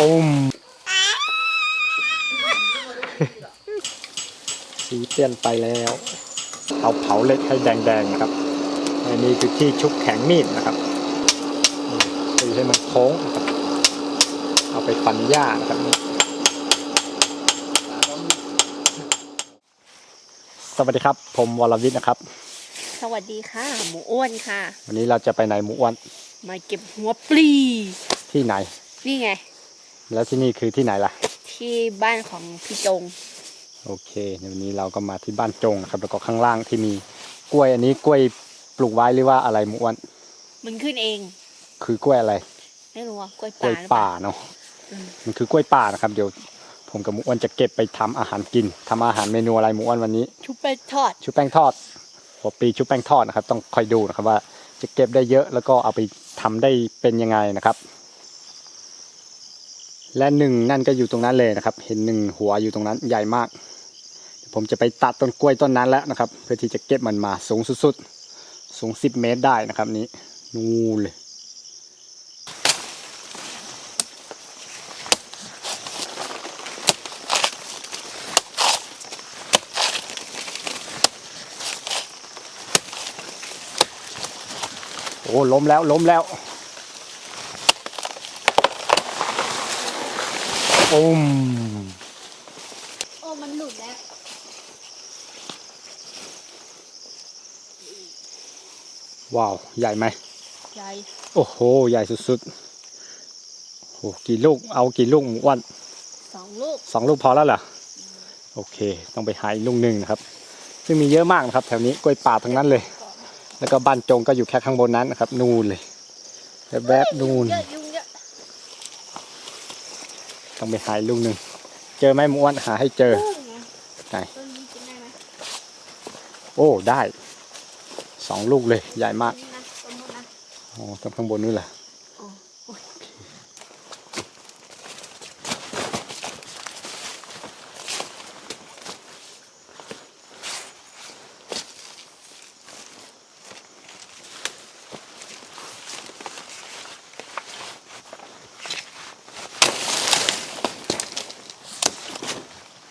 อมสีเปลี่ยนไปแล้ว เอาเผาเล็กให้แดงๆนะครับอันนี้คือที่ชุบแข็งมีดนะครับตีให้มันโค้งนะครับเอาไปฟันหญ้านะครับสวัสดีครับ ผมวรวิทย์นะครับ สวัสดีค่ะ หมูอ้วนค่ะ วันนี้เราจะไปไหนหมูอ้วน มาเก็บหัวปลีที่ไหน นี่ไง แล้วที่นี่คือที่ไหนล่ะ ที่บ้านของพี่จง โอเคในวันนี้เราก็มาที่บ้านจงนะครับ แล้วก็ข้างล่างที่มีกล้วยอันนี้กล้วยปลูกไว้หรือว่าอะไรหมูอ้วนมันขึ้นเอง คือกล้วยอะไร ไม่รู้ว่ากล้วยกล้วยป่าหรือเปป่าล่า เนาะอืม มันคือกล้วยป่านะครับ เดี๋ยวผมกับหมูอ้วนจะเก็บไปทำอาหารกินทำอาหารเมนูอะไรหมูอ้วนวันนี้ ชุบไปทอด ชุบแป้งทอดหัวปีชุบแป้งทอดนะครับ ต้องคอยดูนะครับว่าจะเก็บได้เยอะแล้วก็เอาไปทำได้เป็นยังไงนะครับ และหนึ่งนั่นก็อยู่ตรงนั้นเลยนะครับ เห็นหนึ่งหัวอยู่ตรงนั้นใหญ่มาก ผมจะไปตัดต้นกล้วยต้นนั้นแล้วนะครับ เพื่อที่จะเก็บมันมาสูงสุดๆ สูงสิบเมตรได้นะครับนี้นู่นเลยโอ้ล้มแล้วล้มแล้ว อมโอ้มันหลุดแล้ว ว้าว ใหญ่ไหม ใหญ่ โอ้โห ใหญ่สุดๆโอ้กี่ลูก เอากี่ลูกหมูอ้วันสองลูกสองลูกพอแล้วเหรอ โอเค ต้องไปหาอีกลูกหนึ่งนะครับ ซึ่งมีเยอะมากนะครับ แถวนี้กล้วยป่าทั้งนั้นเลย แล้วก็บ้านจงก็อยู่แค่ข้างบนนั้นนะครับ นู่นเลย แวบๆนู่นเยอะยุ่งเยอะ ต้องไปหาอีกลูกหนึ่ง เจอไหมหมูอ้วนหาให้เจอกุ้งไงไหนต้นนี้กินได้ไหมโอ้ได้สองลูกเลยใหญ่มากนี่นะต้นนู้นนะอ๋อตรงข้างบนนู่นแหละ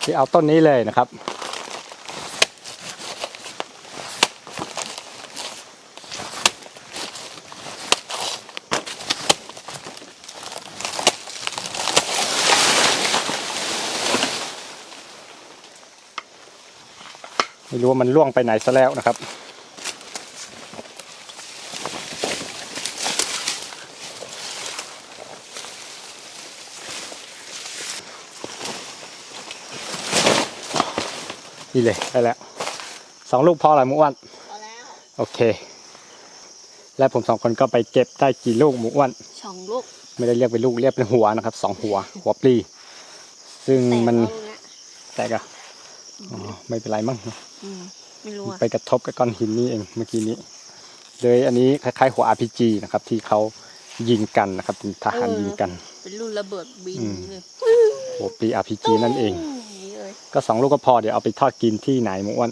ที่เอาต้นนี้เลยนะครับ ไม่รู้ว่ามันล่วงไปไหนซะแล้วนะครับ นี่เลยได้แล้วสองลูกพออะไรหมูอ้วนพอแล้วโอเค และผมสองคนก็ไปเก็บได้กี่ลูกหมูอ้วนสองลูกไม่ได้เรียกเป็นลูกเรียกเป็นหัวนะครับสองหัว หัวปลี ซึ่งแต่มันเอาลูกเนี้ยแตกอะอ๋อไม่เป็นไรมั้งอืมไม่รู้อะไปกระทบกับก้อนหินนี่เองเมื่อกี้นี้ เลยอันนี้คล้ายๆหัว RPG นะครับ ที่เขายิงกันนะครับเป็นทหารยิงกัน เป็นลูกระเบิดบินอืมเลยหัวปลี RPG นั่นเองนี่เลย ก็สองลูกก็พอเดี๋ยวเอาไปทอดกินที่ไหนหมูอ้วน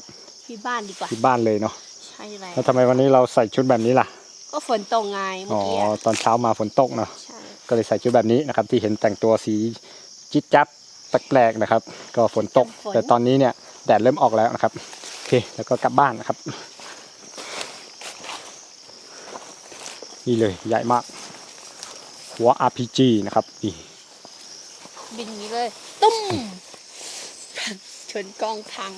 ที่บ้านดีกว่าที่บ้านเลยเนาะใช่แล้วแล้วทำไมวันนี้เราใส่ชุดแบบนี้ล่ะ ก็ฝนตกไงเมื่อ๋ออกี้อะตอนเช้ามาฝนตกเนาะใช่ก็เลยใส่ชุดแบบนี้นะครับ ที่เห็นแต่งตัวสีจิ๊ดจับแปลกๆนะครับ ก็ฝนตก แต่ตอนนี้เนี่ยแดดเริ่มออกแล้วนะครับโอเคแล้วก็กลับบ้านนะครับนี่เลยใหญ่มาก หัว RPG นะครับนี่บินอย่างนี้เลยตุ้มช นกองพัง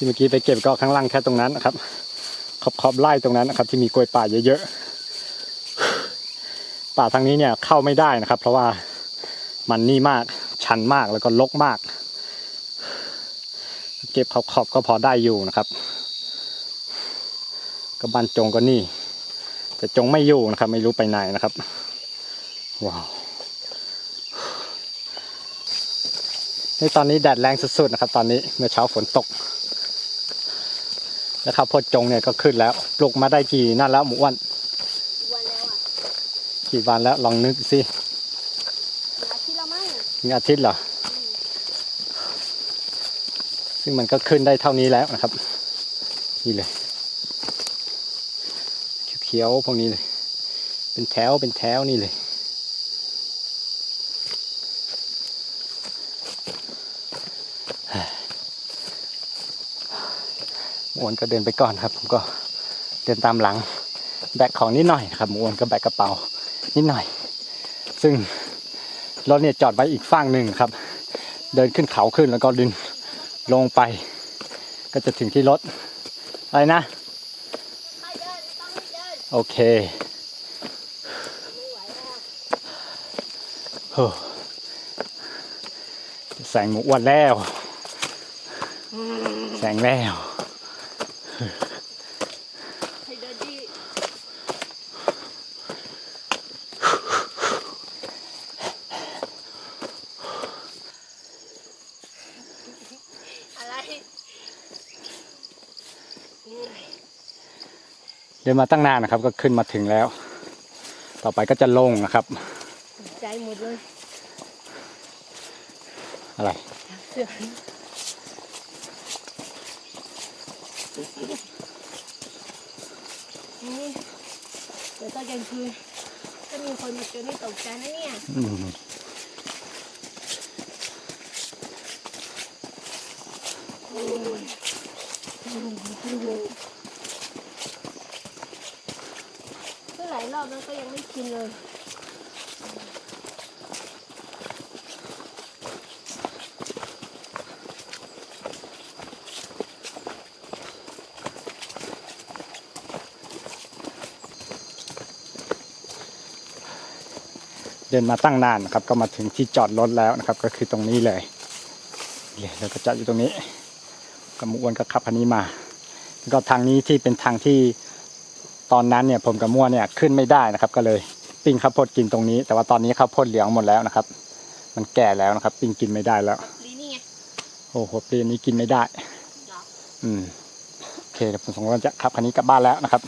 ที่เมื่อกี้ไปเก็บก็ข้างล่างแค่ตรงนั้นนะครับ ขอบขอบไร่ตรงนั้นนะครับ ที่มีกล้วยป่าเยอะๆ ป่าทางนี้เนี่ยเข้าไม่ได้นะครับ เพราะว่ามันนี่มากชันมากแล้วก็ลกมาก ก็บขอบขอบก็พอได้อยู่นะครับก็บ้านจงก็นี่ แต่จงไม่อยู่นะครับ ไม่รู้ไปไหนนะครับ ว้าวนี่ตอนนี้แดดแรงสุดๆนะครับ ตอนนี้เมื่อเช้าฝนตกแล้วข้าวโพดจงเนี่ยก็ขึ้นแล้วปลูกมาได้กี่นั่นแล้วหมูอ้วนวันแล้วอะกี่วันแล้วลองนึกสิมีอาทิตย์เหรอ ซึ่งมันก็ขึ้นได้เท่านี้แล้วนะครับ นี่เลยเขียวๆพวกนี้เลย เป็นแถวเป็นแถวนี่เลยมวนก็เดินไปก่อนครับ ผมก็เดินตามหลัง แบกของนิดหน่อยครับมวนก็แบกกระเป๋านิดหน่อย ซึ่งรถเนี่ยจอดไว้อีกฝั่งหนึ่งครับ เดินขึ้นเขาขึ้นแล้วก็ดึง ลงไป ก็จะถึงที่รถ อะไรนะให้เดินต้องให้เดินโอเคไม่ไหวแล้วโอ้แสงหมูอ้วนแล้ว แสงแล้ว ให้เดินดีอะไร เดินมาตั้งนานนะครับ ก็ขึ้นมาถึงแล้ว ต่อไปก็จะลงนะครับ ใจหมดเลยอะไรเสือนี่เดี๋ยวตอนกลางคืนถ้ามีคนมาเจอนี่ตกใจนะเนี่ยอืมเมื่อหลายรอบแล้วก็ยังไม่ชินเลยเดินมาตั้งนานนะครับก็มาถึงที่จอดรถแล้วนะครับ ก็คือตรงนี้เลยเแล้วก็จอดอยู่ตรงนี้กบหมูอ้วนก็ขับคันนี้มา แล้วก็ทางนี้ที่เป็นทางที่ ตอนนั้นเนี่ยผมกับมั่วเนี่ยขึ้นไม่ได้นะครับ ก็เลยปิ้งข้าวโพดกินตรงนี้ แต่ว่าตอนนี้ข้าวโพดเหลืองหมดแล้วนะครับ มันแก่แล้วนะครับ ปิ้งกินไม่ได้แล้วลีนี่ไงโอ้โหเปลี่ยนนี้กินไม่ได้เหรออืมโอเคเดี๋ยวผมสองคนจะขับคันนี้กลับบ้านแล้วนะครับ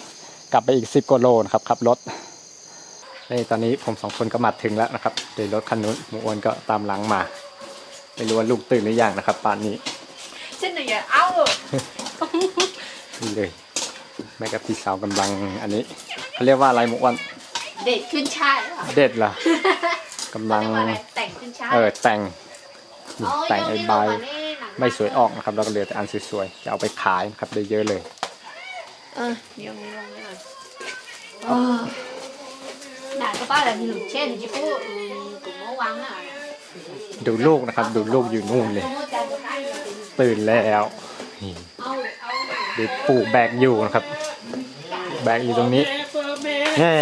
กลับไปอีกสิบกว่าโลนะครับขับรถนี่ตอนนี้ผมสองคนก็มาถึงแล้วนะครับโดยรถคันนู้นหมูอ้วนก็ตามหลังมาไม่รู้ว่าลูกตื่นหรือยังนะครับป่านนี้เส้นหนึ่งอย่าเอานี่เลย แม่กับพี่สาวกำลังอันนี้เขาเรียกว่าอะไรหมูอ้วนเด็ดขึ้นช่ายเหรอเด็ดเหรอกำลังเรียกว่าอะไรแต่งขึ้นช่ายเออแต่งนี่โอ้ยแต่งไอ้ใบ โยนนี่ลงมานี่หนังไม่สวยออกนะครับเราก็เหลือแต่อันสวยๆจะเอาไปขายนะครับได้เยอะเลย เออโยนนี่ลงนี่ก่อนเออหนักก็ป้าแต่ที่หลุดเช่นจิปูอืมกลุ่มเมื่อวานน่ะดูลูกนะครับ ดูลูกอยู่นู่นเลยกลุ่มเมื่อจันทร์ก็ได้เลยตื่นแล้วนี่เอาเอา ดูปู่แบกอยู่นะครับ แบกอยู่ตรงนี้แง่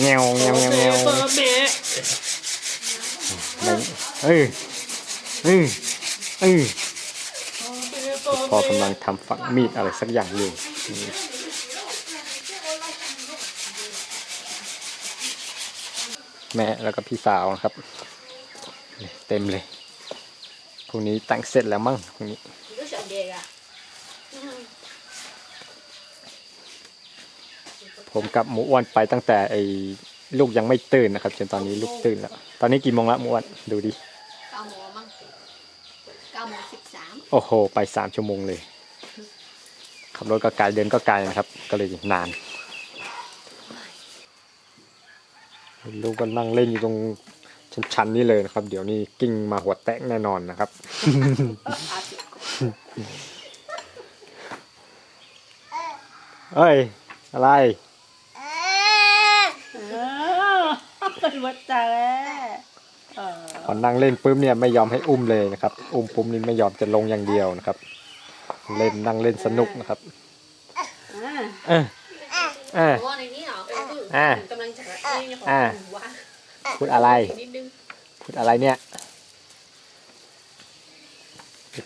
เงี้ยวเงี้ยวเงี้ยวเงี้ยวไม่เออเออเออพอกำลังทำฝักมีดอะไรสักอย่างอยู่แม่แล้วก็พี่สาวนะครับ เต็มเลย รุ่งนี้แต่งเสร็จแล้วมั้งพรุ่งนี้ก็เฉยเด็กอะผมกับหมูอ้วนไปตั้งแต่ไอ้ลูกยังไม่ตื่นนะครับ จนตอนนี้ลูกตื่นแล้ว ตอนนี้กี่โมงละหมูอ้วนดูดิเก้าโมงมั้งเก้าโมงสิบสามโอ้โห ไปสามชั่วโมงเลย ขับรถก็ไกลเดินก็ไกลนะครับ ก็เลยนานลูกก็นั่งเล่นอยู่ตรง ชันๆนี่เลยนะครับ เดี๋ยวนี้กิ้งมาหัวแตกแน่นอนนะครับอาสิบเอ้ย อะไรเออเป็นวัดจ่าแล้วเออพอนั่งเล่นปุ๊บเนี่ยไม่ยอมให้อุ้มเลยนะครับ อุ้มปุ๊บนี่ไม่ยอมจะลงอย่างเดียวนะครับ เล่นนั่งเล่นสนุกนะครับอ่าเออเออว่าในนี้เหรอเอออ่ากำลังจะเองของอ่าหนูว่า พูดอะไรนิดนึงพูดอะไรเนี่ย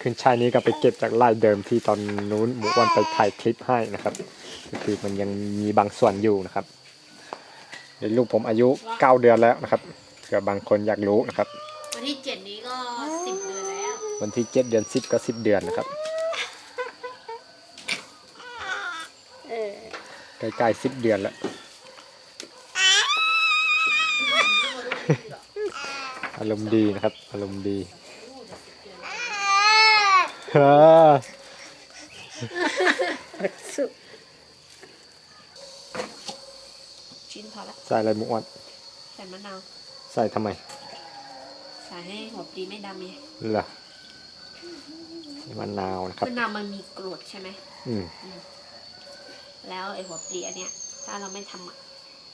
ขึ้นชายนี้ก็ไปเก็บจากไร่เดิมที่ตอนนู้นหมูอ้วนไปถ่ายคลิปให้นะครับ ก็คือมันยังมีบางส่วนอยู่นะครับเดี๋ยวลูกผมอายุเก้าเดือนแล้วนะครับเผื่อบางคนอยากรู้นะครับ วันที่เจ็ดนี้ก็สิบเดือนแล้ว วันที่เจ็ดเดือนสิบก็สิบเดือนนะครับเออใกล้ๆสิบเดือนแล้ว อารมณ์ดีนะครับ อารมณ์ดีเฮ้อสุชิ้นพอละใส่อะไรหมุอ้วนใส่มะนาว ใส่ทำไม ใส่ให้หัวปลีไม่ดำไงเหรอมะนาวนะครับมะนาวมันมีกรดใช่ไหมอืม แล้วไอ้หัวปลีอันเนี้ย ถ้าเราไม่ทำอะ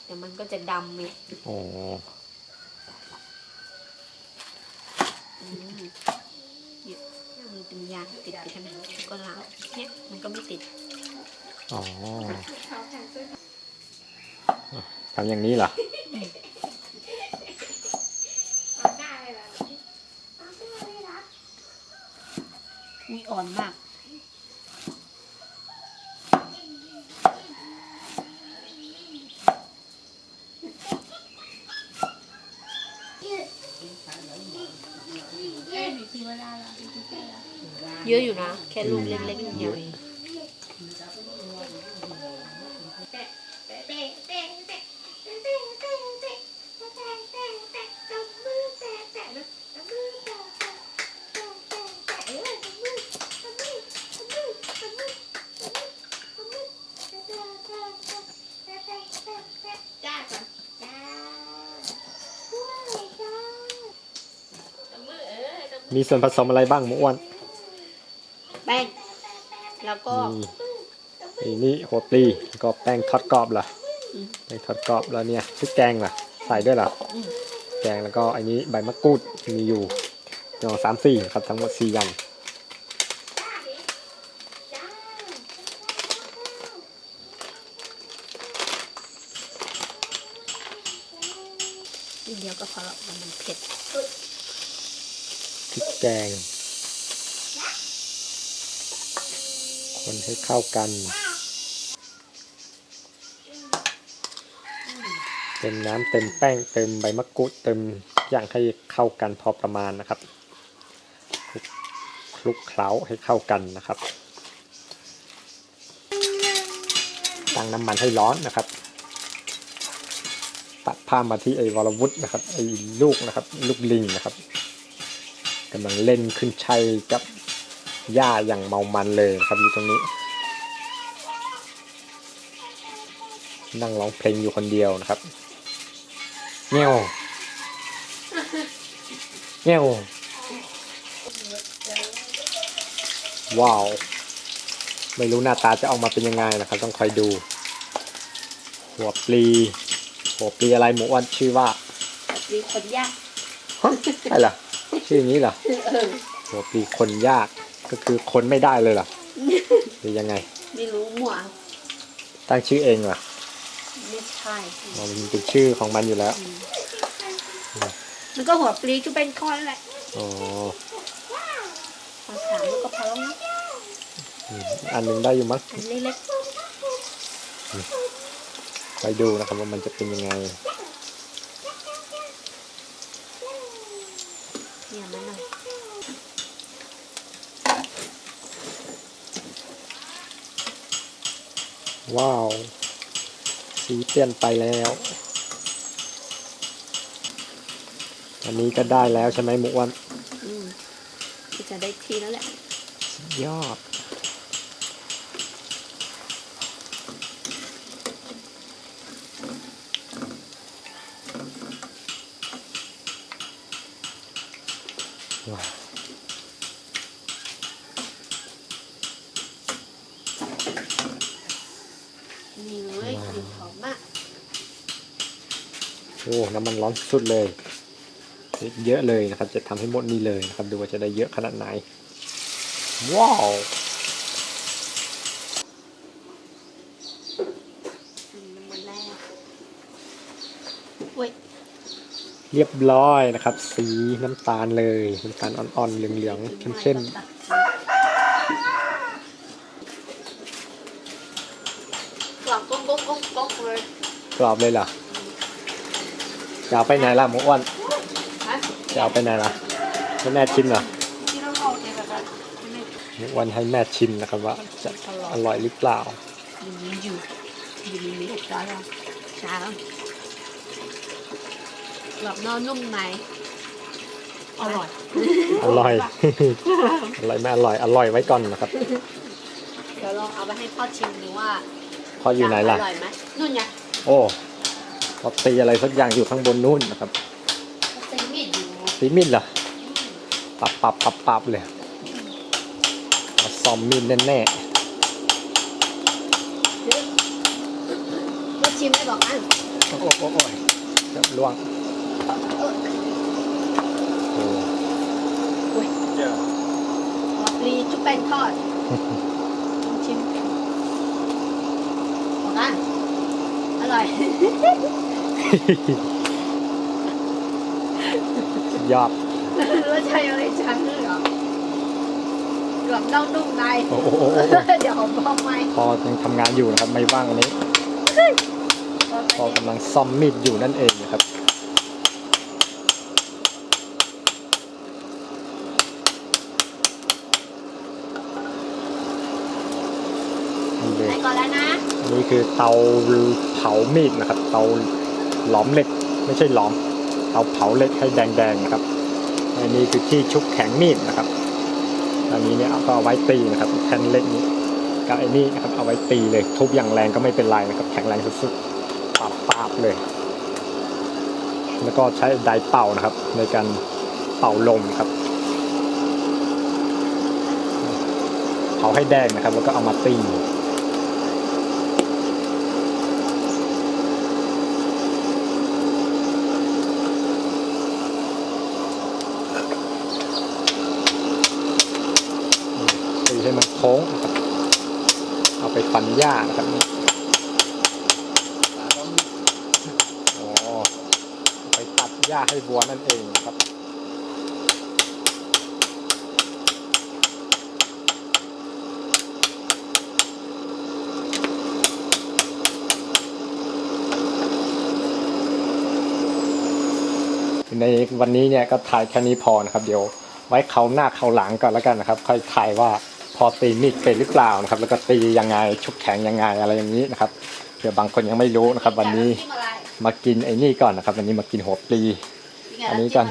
เดี๋ยวมันก็จะดำเลยอ๋อ อืม เนี่ยมันเป็นยางติดๆใช่ไหมก็ล้างเนี่ยมันก็ไม่ติดอ๋อทำอย่างนี้เหรอมีอ่อนมาก เยอะอยู่นะ แค่ลูกเล็กๆอย่างเดียวเองมีส่วนผสมอะไรบ้างหมูอ้วน แล้วก็มีนี่หัวปลีก็แป้งทอดกรอบเหรออืมแป้งทอดกรอบแล้วเนี่ยพริกแกงล่ะ ใส่ด้วยเหรออืมแกงแล้วก็อันนี้ใบมะกรูดมีอยู่หนึ่งสองสามสี่ครับทั้งหมดสี่อย่างนิดเดียวก็พอละมันเผ็ดพริกแกง คน ให้เข้ากัน เติมน้ำเติมแป้งเติมใบมะกรูดเติมอย่างให้เข้ากันพอประมาณนะครับคลุกเคล้าให้เข้ากันนะครับตั้งน้ำมันให้ร้อนนะครับตัดภาพมาที่ไอ้วรวุฒินะครับไอ้ลูกนะครับ ลูกลิงนะครับกำลังเล่นขึ้นชัยกับ หญ้าอย่างเมามันเลยนะครับอยู่ตรงนี้ นั่งร้องเพลงอยู่คนเดียวนะครับเงี้ยวเงี้ยวว้าว ไม่รู้หน้าตาจะออกมาเป็นยังไงนะครับ ต้องคอยดู หัวปลีหัวปลีอะไรหมูอ้วนชื่อว่ามีคนยากฮะใช่เหรอชื่ออย่างนี้เหรอเออหัวปลีคนยาก ก็คือคนไม่ได้เลยเหรอหรือยังไง ไม่รู้มั่วตั้งชื่อเองเหรอไม่ใช่อ๋อมันเป็นชื่อของมันอยู่แล้ว มันก็หัวปลีก็เป็นก้อนแหละอ๋อพอสามมันก็พอแล้วนะอืมอันหนึงได้อยู่มั้งอันเล็กไปดูนะครับว่ามันจะเป็นยังไง ๆเนี่ยมันหน่อย ว้าว สีเปลี่ยนไปแล้ว อันนี้ก็ได้แล้วใช่ไหมหมูอ้วนอืมก็จะได้ทีแล้วแหละยอด ว้าว นี่เลยกลิ่นหอมมาก โอ้ น้ำมัน ร้อนสุดเลย เยอะเลยนะครับ จะทำให้หมดนี่เลยนะครับ ดูว่าจะได้เยอะขนาดไหน ว้าวอืมมันแรกเว้ยเรียบร้อยนะครับ สีน้ำตาลเลยน้ำตาลอ่อนๆเหลืองๆเข้มกรอบก๊กก๊กก๊กก๊กเลยๆกรอบเลยเหรอ จะเอาไปไหนล่ะหมูอ้วนฮะจะเอาไปไหนล่ะให้แม่ชิมเหรอที่เราเอาเนี่ยแบบว่าไม่หมูอ้วนให้แม่ชิมนะครับว่าจะอร่อยหรือเปล่าอยู่นี่อยู่อยู่นี่มีหกร้อยอะช้าแล้วกรอบนอกนุ่มในอร่อย อร่อย อร่อยไม่อร่อย อร่อยไว้ก่อนนะครับ เดี๋ยวลองเอาไปให้พ่อชิมดูว่าพออยู่ไหนล่ะ อร่อยไหมนู่นไง โอ้ พอตีอะไรสักอย่างอยู่ข้างบนนู่นนะครับเต็มมีดอยู่ตีมีดเหรอปับปับปับปับเลยเอาซอมมีดแน่พ่อชิมได้บอกอันๆโอ้โหโอ้โหเกือบล่วงโอ้หัวปลีชุบแป้งทอดลองชิมบอกอันอร่อยสุด ยอดรสชาติอะไรฉันเหรอเกือบน่องนุ่มในโอ้โหโอ้โหโอ้โหเดี๋ยวผมบอกไหมพอยังทำงานอยู่นะครับ ไม่ว่างอันนี้ พอกำลังซ่อมมีดอยู่นั่นเองนะครับนี่เลไหนยก่อนแล้วนะอันนี้คือเตาเผามีดนะครับ เตา หลอมเหล็กไม่ใช่หลอมเตาเผาเหล็กให้แดงๆนะครับอันนี้คือที่ชุบแข็งมีดนะครับ อันนี้เนี่ยก็เอาไว้ตีนะครับแผ่นเหล็กนี้กับไอ้นี่นะครับเอาไว้ตีเลยทุบอย่างแรงก็ไม่เป็นไรนะครับแข็งแรงสุดๆปาบปาบๆเลย แล้วก็ใช้ไดเป่านะครับ ในการเป่าลมครับเผาให้แดงนะครับ แล้วก็เอามาตี ตีให้มัน โค้งเอาไปฟันหญ้านะครับอ๋อเอาไปตัดหญ้าให้วัวนั่นเองครับในวันนี้เนี่ยก็ถ่ายแค่นี้พอนะครับ เดี๋ยวไว้เขาหน้าเขาหลังก่อนแล้วกันนะครับ ค่อยถ่ายว่า พอตีมีดเป็นหรือเปล่านะครับ แล้วก็ตียังไงชุบแข็งยังไงอะไรอย่างนี้นะครับเผื่อบางคนยังไม่รู้นะครับ วันนี้ำจิ้มอะไรมากินไอ้นี่ก่อนนะครับ วันนี้มากินหัวปลีอันนี้ก่อน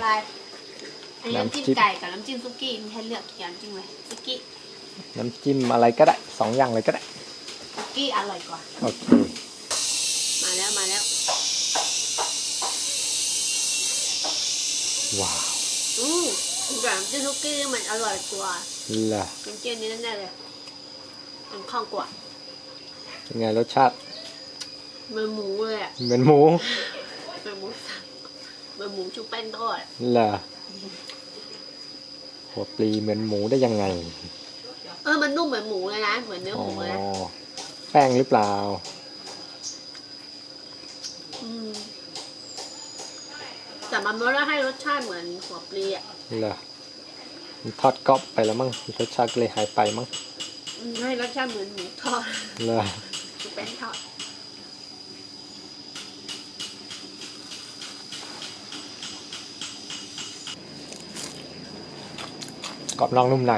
อันนี้น้ำจิ้มน้ำจิ้มไก่กับน้ำจิ้มซุกี้มีให้เลือกกี่น้ำจิ้มเลยซุกี้น้ำจิ้มอะไรก็ได้สองอย่างเลยก็ได้ซุกี้อร่อยกว่าโอเคมาแล้วมาแล้วว้าวอืมแต่น้ำจิ้มซุกี้มันอร่อยกว่า ล่ะน้ำจิ้มนี้แน่ๆเลยมันคล่องกว่าเป็นไงรสชาติเหมันหมูเลยอะเหมือนหมูเหมันหมูสับเหมันหมูชุบแป้งทอดอะล่ะหัวปลีเหมือนหมูได้ยังไง เออมันนุ่มเหมือนหมูเลยนะเหมือนเนื้ออ๋หอมูเลยนะแป้งหรือเปล่ามแต่มันไม่ได้ให้รสชาติเหมือนหัวปลีอะเหรอ มันทอดกรอบไปแล้วมั้งรสชาติก็เลยหายไปมั้งอืมให้รสชาติเหมือนหมูทอดเหรอชุบแป้งทอดกรอบนอกนุ่มใน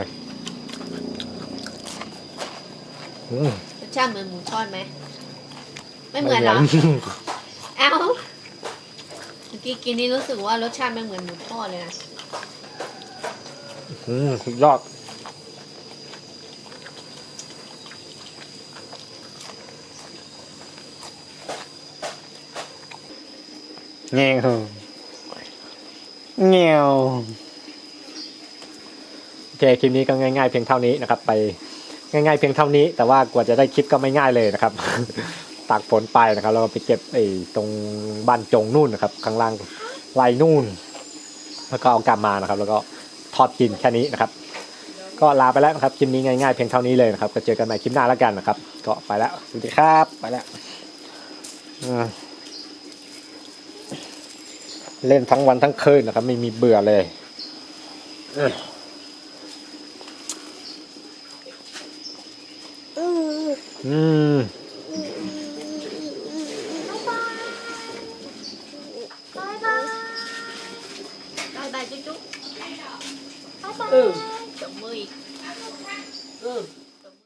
อืมรสชาติเหมือนหมูทอดไหม ไม่เหมือนเหรอ เอ้า เมื่อกี้กินนี่รู้สึกว่ารสชาติไม่เหมือนหมูทอดเลยนะ อืมสุดยอดเงี้ยวเงี้ยวโอเคคลิปนี้ก็ง่ายๆเพียงเท่านี้นะครับ ไปง่ายๆเพียงเท่านี้ แต่ว่ากว่าจะได้คลิปก็ไม่ง่ายเลยนะครับตากฝนไปนะครับแล้วก็ไปเก็บไอ้ตรงบ้านจงนู่นนะครับ ข้างล่างไร่นู่น แล้วก็เอากลับมานะครับ แล้วก็ ทอดกินแค่นี้นะครับ ก็ลาไปแล้วนะครับคลิปนี้ง่ายๆเพียงเท่านี้เลยนะครับก็เจอกันใหม่คลิปหน้าแล้วกันนะครับ ก็ไปแล้วสวัสดีครับไปแล้วอืมเล่นทั้งวันทั้งคืนนะครับ ไม่มีเบื่อเลยเอออืม